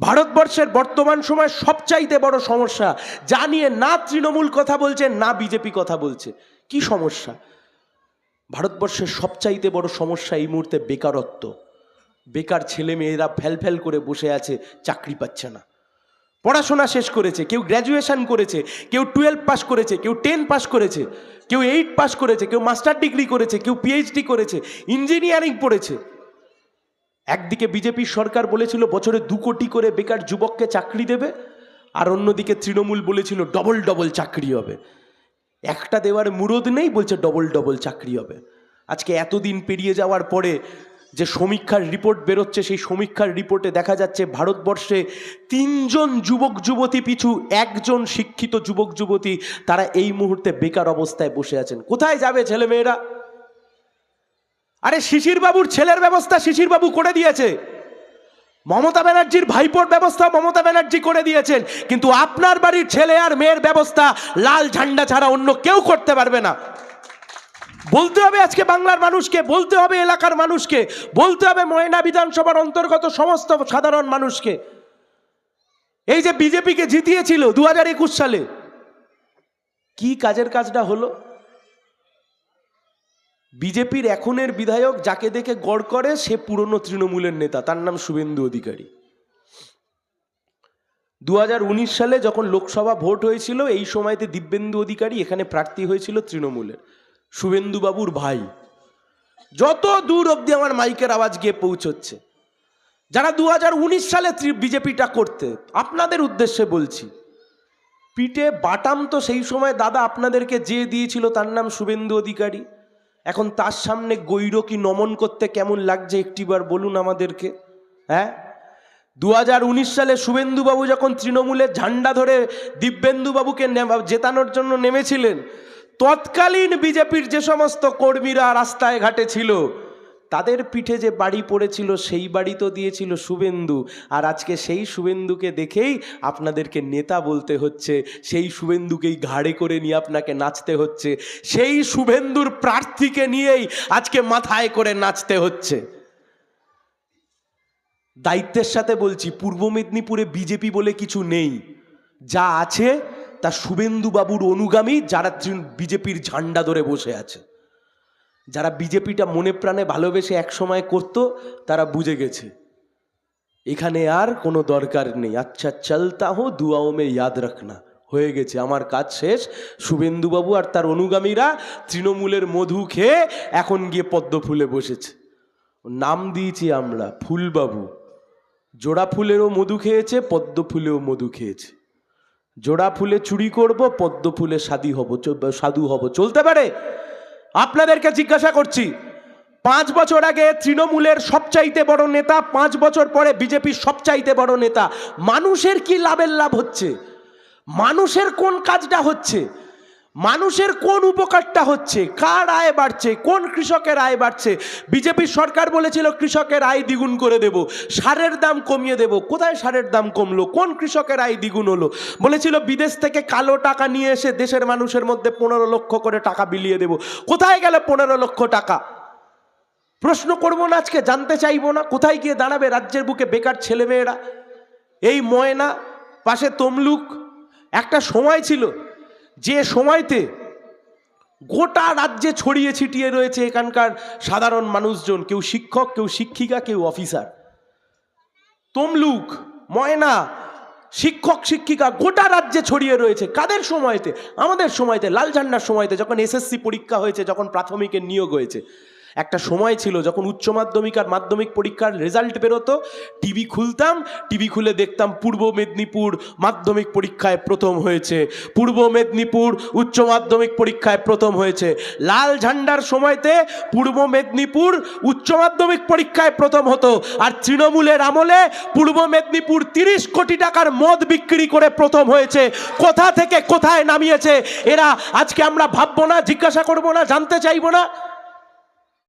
ভারতবর্ষের বর্তমান সময় সবচাইতে বড় সমস্যা, যা নিয়ে না তৃণমূল কথা বলছে, না বিজেপি কথা বলছে। কি সমস্যা? ভারতবর্ষের সবচাইতে বড় সমস্যা এই মুহূর্তে বেকারত্ব। বেকার ছেলে মেয়েরা ফ্যাল করে বসে আছে, চাকরি পাচ্ছে না। পড়াশোনা শেষ করেছে, কেউ গ্র্যাজুয়েশন করেছে, কেউ টুয়েলভ পাস করেছে, কেউ টেন পাস করেছে, কেউ এইট পাস করেছে, কেউ মাস্টার ডিগ্রি করেছে, কেউ পিএইচডি করেছে, ইঞ্জিনিয়ারিং পড়েছে। একদিকে বিজেপি সরকার বলেছিল বছরে দু কোটি করে বেকার যুবককে চাকরি দেবে, আর অন্যদিকে তৃণমূল বলেছিল ডবল ডবল চাকরি হবে। একটা দেওয়ার মুরদ নেই বলছে ডবল ডবল চাকরি হবে। আজকে এতদিন পেরিয়ে যাওয়ার পরে যে সমীক্ষার রিপোর্ট বেরোচ্ছে, সেই সমীক্ষার রিপোর্টে দেখা যাচ্ছে ভারতবর্ষে তিনজন যুবক যুবতী পিছু একজন শিক্ষিত যুবক যুবতী, তারা এই মুহূর্তে বেকার অবস্থায় বসে আছেন। কোথায় যাবে ছেলেমেয়েরা? আরে শিশির বাবুর ছেলের ব্যবস্থা শিশির বাবু করে দিয়েছে। মমতা ব্যানার্জির ভাইপোর ব্যবস্থা মমতা ব্যানার্জি করে দিয়েছেন। কিন্তু আপনার বাড়ির ছেলে আর মেয়ের ব্যবস্থা লাল ঝান্ডা ছাড়া অন্য কেউ করতে পারবে না। বলতে হবে আজকে বাংলার মানুষকে, বলতে হবে এলাকার মানুষকে, বলতে হবে ময়না বিধানসভার অন্তর্গত সমস্ত সাধারণ মানুষকে। এই যে বিজেপিকে জিতিয়েছিল দু হাজার একুশ সালে, কি কাজের কাজটা হলো? বিজেপির এখনের বিধায়ক যাকে দেখে গড় করে সে পুরনো তৃণমূলের নেতা, তার নাম শুভেন্দু অধিকারী। দু হাজার উনিশ সালে যখন লোকসভা ভোট হয়েছিল, এই সময়তে দিব্যেন্দু অধিকারী এখানে প্রার্থী হয়েছিল তৃণমূলের শুভেন্দু বাবুর ভাই। যত দূর অবধি আমার মাইকের আওয়াজ গিয়ে পৌঁছচ্ছে, যারা দু হাজার উনিশ সালে বিজেপিটা করতে, আপনাদের উদ্দেশ্যে বলছি, পিঠে বাটাম তো সেই সময় দাদা আপনাদেরকে যে দিয়েছিল, তার নাম শুভেন্দু অধিকারী। এখন তার সামনে গৈরকি নমন করতে কেমন লাগছে একটিবার বলুন আমাদেরকে হ্যাঁ? দু হাজার উনিশ সালে শুভেন্দুবাবু যখন তৃণমূলের ঝান্ডা ধরে দিব্যেন্দুবাবুকে জেতানোর জন্য নেমেছিলেন, তৎকালীন বিজেপির যে সমস্ত কর্মীরা রাস্তায় ঘাটে ছিল তাদের পিঠে যে বাড়ি পড়েছিল, সেই বাড়ি তো দিয়েছিল শুভেন্দু। আর আজকে সেই শুভেন্দুকে দেখেই আপনাদেরকে নেতা বলতে হচ্ছে, সেই শুভেন্দুকেই ঘাড়ে করে নিয়ে আপনাকে নাচতে হচ্ছে, সেই শুভেন্দুর প্রার্থীকে নিয়েই আজকে মাথায় করে নাচতে হচ্ছে। দায়িত্বের সাথে বলছি, পূর্ব মেদিনীপুরে বিজেপি বলে কিছু নেই। যা আছে, তা শুভেন্দু বাবুর অনুগামী, যারা বিজেপির ঝান্ডা ধরে বসে আছে। যারা বিজেপিটা মনে প্রাণে ভালোবেসে একসময় করতো, তারা বুঝে গেছে। এখানে আর কোনো দরকার নেই। আচ্ছা চলতা হো, দুয়াও মে ইয়াদ রাখনা। হয়ে গেছে, আমার কাজ শেষ। শুভেন্দুবাবু আর তার অনুগামীরা তৃণমূলের মধু খেয়ে এখন গিয়ে পদ্ম ফুলে বসেছে। নাম দিয়েছি আমরা, ফুলবাবু। জোড়া ফুলেরও মধু খেয়েছে, পদ্ম ফুলেও মধু খেয়েছে। জোড়া ফুলে চুরি করব, পদ্ম ফুলে সাদী হব সাধু হব। চলতে পারে? আপনাদেরকে জিজ্ঞাসা করছি, পাঁচ বছর আগে তৃণমূলের সবচাইতে বড় নেতা, পাঁচ বছর পরে বিজেপির সবচাইতে বড় নেতা, মানুষের কি লাভের লাভ হচ্ছে? মানুষের কোন কাজটা হচ্ছে? মানুষের কোন উপকারটা হচ্ছে? কার আয় বাড়ছে? কোন কৃষকের আয় বাড়ছে? বিজেপির সরকার বলেছিল, কৃষকের আয় দ্বিগুণ করে দেব। সারের দাম কমিয়ে দেব। কোথায় সারের দাম কমলো? কোন কৃষকের আয় দ্বিগুণ হলো? বলেছিল, বিদেশ থেকে কালো টাকা নিয়ে এসে দেশের মানুষের মধ্যে পনেরো লক্ষ করে টাকা বিলিয়ে দেব। কোথায় গেলে পনেরো লক্ষ টাকা? প্রশ্ন করব না আজকে, জানতে চাইব না। কোথায় গিয়ে দাঁড়াবে রাজ্যের বুকে বেকার ছেলেমেয়েরা? এই ময়না, পাশে তমলুক। একটা সময় ছিল যে সময়তে গোটা রাজ্যে ছড়িয়ে ছিটিয়ে রয়েছে এখানকার সাধারণ মানুষজন, কেউ শিক্ষক, কেউ শিক্ষিকা, কেউ অফিসার। তমলুক, ময়না, শিক্ষক, শিক্ষিকা গোটা রাজ্যে ছড়িয়ে রয়েছে। কাদের সময়তে? আমাদের সময়তে, লাল ঝান্ডার সময়তে যখন এসএসসি পরীক্ষা হয়েছে, যখন প্রাথমিকের নিয়োগ হয়েছে। একটা সময় ছিল যখন উচ্চ মাধ্যমিক আর মাধ্যমিক পরীক্ষার রেজাল্ট বেরোতো। টিভি খুলতাম টিভি খুলে দেখতাম পূর্ব মেদিনীপুর মাধ্যমিক পরীক্ষায় প্রথম হয়েছে। পূর্ব মেদিনীপুর উচ্চ মাধ্যমিক পরীক্ষায় প্রথম হয়েছে। লাল ঝান্ডার সময়তে পূর্ব মেদিনীপুর উচ্চ মাধ্যমিক পরীক্ষায় প্রথম হতো। আর তৃণমূলের আমলে পূর্ব মেদিনীপুর তিরিশ কোটি টাকার মদ বিক্রি করে প্রথম হয়েছে। কোথা থেকে কোথায় নামিয়েছে? এরা আজকে আমরা ভাববো না, জিজ্ঞাসা করব না, জানতে চাইব না।